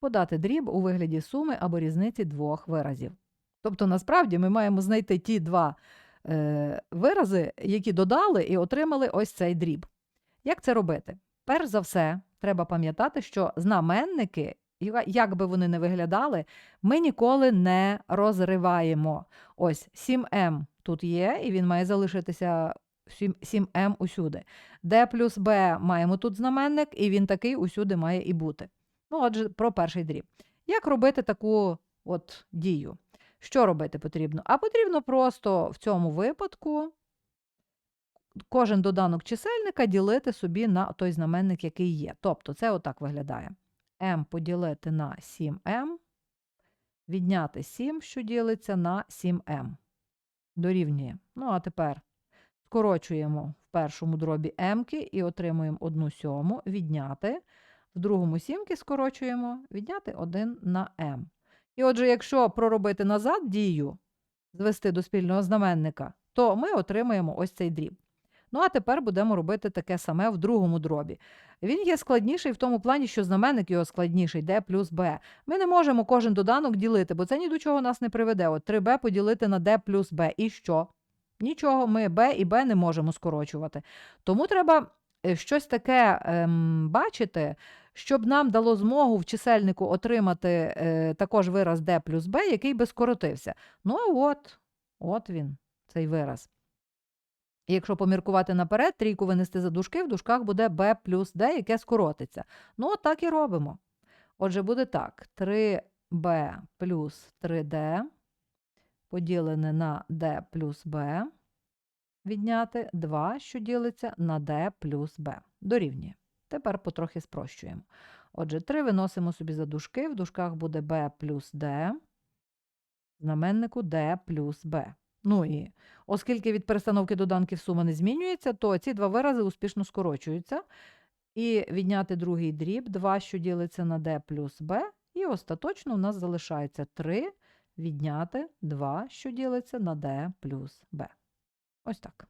подати дріб у вигляді суми або різниці двох виразів. Тобто, насправді, ми маємо знайти ті два е, вирази, які додали і отримали ось цей дріб. Як це робити? Перш за все, треба пам'ятати, що знаменники, як би вони не виглядали, ми ніколи не розриваємо. Ось 7m тут є, і він має залишитися 7 7m усюди. D плюс B маємо тут знаменник, і він такий усюди має і бути. Ну, отже, про перший дріб. Як робити таку от дію? Що робити потрібно? А потрібно просто в цьому випадку кожен доданок чисельника ділити собі на той знаменник, який є. Тобто це отак виглядає. m поділити на 7m, відняти 7, що ділиться на 7m. Дорівнює. Ну, а тепер скорочуємо в першому дробі m і отримуємо 1 сьому, відняти. В другому сімки скорочуємо, відняти 1 на m. І отже, якщо проробити назад дію, звести до спільного знаменника, то ми отримаємо ось цей дріб. Ну, а тепер будемо робити таке саме в другому дробі. Він є складніший в тому плані, що знаменник його складніший, d плюс b. Ми не можемо кожен доданок ділити, бо це ні до чого нас не приведе. От 3b поділити на d плюс b. І що? Нічого, ми b і b не можемо скорочувати. Тому треба е, щось таке ем, бачити, щоб нам дало змогу в чисельнику отримати е, також вираз d плюс b, який би скоротився. Ну, а от, от він, цей вираз. Якщо поміркувати наперед, трійку винести за дужки, в дужках буде b плюс d, яке скоротиться. Ну, от так і робимо. Отже, буде так: 3b плюс 3d поділене на d плюс b, відняти 2, що ділиться на d плюс b. Дорівнює. Тепер потрохи спрощуємо. Отже, 3 виносимо собі за дужки, в дужках буде b плюс d, знаменнику d плюс b. Ну і оскільки від перестановки доданків сума не змінюється, то ці два вирази успішно скорочуються. І відняти другий дріб 2, що ділиться на d плюс b, і остаточно у нас залишається 3 відняти 2, що ділиться на d плюс b. Ось так.